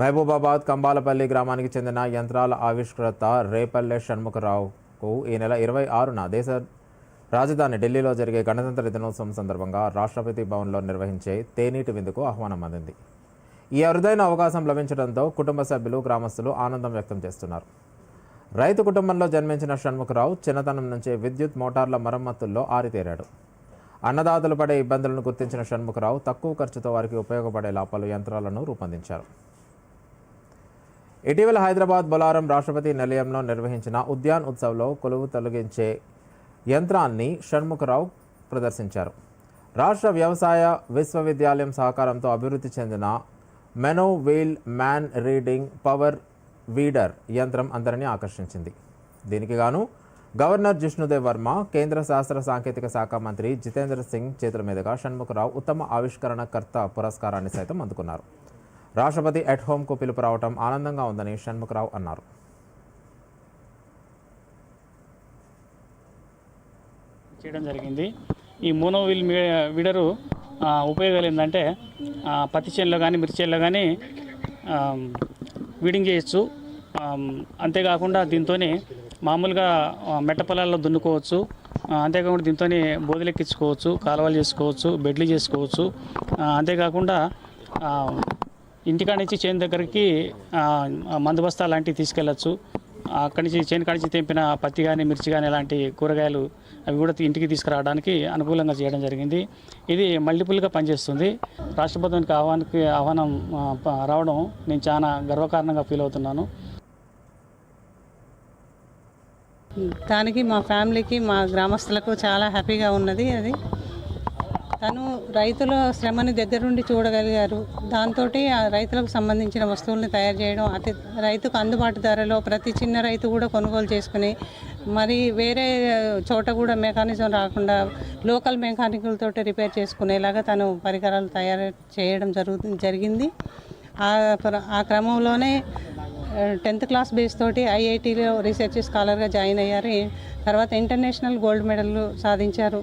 మహబూబాబాద్ కంబాలపల్లి గ్రామానికి చెందిన యంత్రాల ఆవిష్కర్త రేపల్లె షణ్ముఖరావుకు ఈ నెల ఇరవై ఆరున దేశ రాజధాని ఢిల్లీలో జరిగే గణతంత్ర దినోత్సవం సందర్భంగా రాష్ట్రపతి భవన్లో నిర్వహించే తేనీటి విందుకు ఆహ్వానం అందింది. ఈ అరుదైన అవకాశం లభించడంతో కుటుంబ సభ్యులు గ్రామస్తులు ఆనందం వ్యక్తం చేస్తున్నారు. రైతు కుటుంబంలో జన్మించిన షణ్ముఖరావు చిన్నతనం నుంచే విద్యుత్ మోటార్ల మరమ్మతుల్లో ఆరితేరాడు. అన్నదాతలు పడే ఇబ్బందులను గుర్తించిన షణ్ముఖరావు తక్కువ ఖర్చుతో వారికి ఉపయోగపడేలా పలు యంత్రాలను రూపొందించారు. ఇటీవల హైదరాబాద్ బొలారం రాష్ట్రపతి నిలయంలో నిర్వహించిన ఉద్యాన్ ఉత్సవ్లో కొలువు తొలగించే యంత్రాన్ని షణ్ముఖరావు ప్రదర్శించారు. రాష్ట్ర వ్యవసాయ విశ్వవిద్యాలయం సహకారంతో అభివృద్ధి చెందిన mono wheel man riding power weeder యంత్రం అందరినీ ఆకర్షించింది. దీనికి గాను గవర్నర్ జిష్ణుదేవ్ వర్మ కేంద్ర శాస్త్ర సాంకేతిక శాఖ మంత్రి జితేంద్ర సింగ్ చేతుల మీదుగా షణ్ముఖరావు ఉత్తమ ఆవిష్కరణకర్త పురస్కారాన్ని సైతం అందుకున్నారు. రాష్ట్రపతి ఎట్ హోమ్కు పిలుపు రావటం ఆనందంగా ఉందని షణ్ముఖరావు అన్నారు. చేయడం జరిగింది. ఈ మోనోవిల్ మీ విడరు ఉపయోగాలు ఏంటంటే పత్తి చేనులో కానీ మిర్చి చేనులో కానీ వీడింగ్ చేయొచ్చు. అంతేకాకుండా దీంతో మామూలుగా మెట్ట పొలాల్లో దున్నుకోవచ్చు. అంతేకాకుండా దీంతో బోధులెక్కించుకోవచ్చు కాలువలు చేసుకోవచ్చు బెడ్లు చేసుకోవచ్చు. అంతేకాకుండా ఇంటికాడ నుంచి చేను దగ్గరికి మందు బస్తా లాంటివి తీసుకెళ్ళచ్చు. అక్కడి నుంచి చేను కాడి నుంచి తెంపిన పత్తి కానీ మిర్చి కానీ ఇలాంటి కూరగాయలు అవి కూడా ఇంటికి తీసుకురావడానికి అనుకూలంగా చేయడం జరిగింది. ఇది మల్టిపుల్గా పనిచేస్తుంది. రాష్ట్రపతికి ఆహ్వానికి ఆహ్వానం రావడం నేను చాలా గర్వకారణంగా ఫీల్ అవుతున్నాను. దానికి మా ఫ్యామిలీకి మా గ్రామస్తులకు చాలా హ్యాపీగా ఉన్నది అది. తను రైతుల శ్రమని దగ్గరుండి చూడగలిగారు. దాంతో ఆ రైతులకు సంబంధించిన వస్తువుల్ని తయారు చేయడం అతి రైతుకు అందుబాటు ధరలో ప్రతి చిన్న రైతు కూడా కొనుగోలు చేసుకుని మరి వేరే చోట కూడా మెకానిజం రాకుండా లోకల్ మెకానికులతో రిపేర్ చేసుకునేలాగా తను పరికరాలు తయారు చేయడం జరుగు జరిగింది. ఆ ఆ క్రమంలోనే టెన్త్ క్లాస్ బేస్ తోటి ఐఐటీలో రీసెర్చ్ స్కాలర్గా జాయిన్ అయ్యారు. తర్వాత ఇంటర్నేషనల్ గోల్డ్ మెడల్ సాధించారు.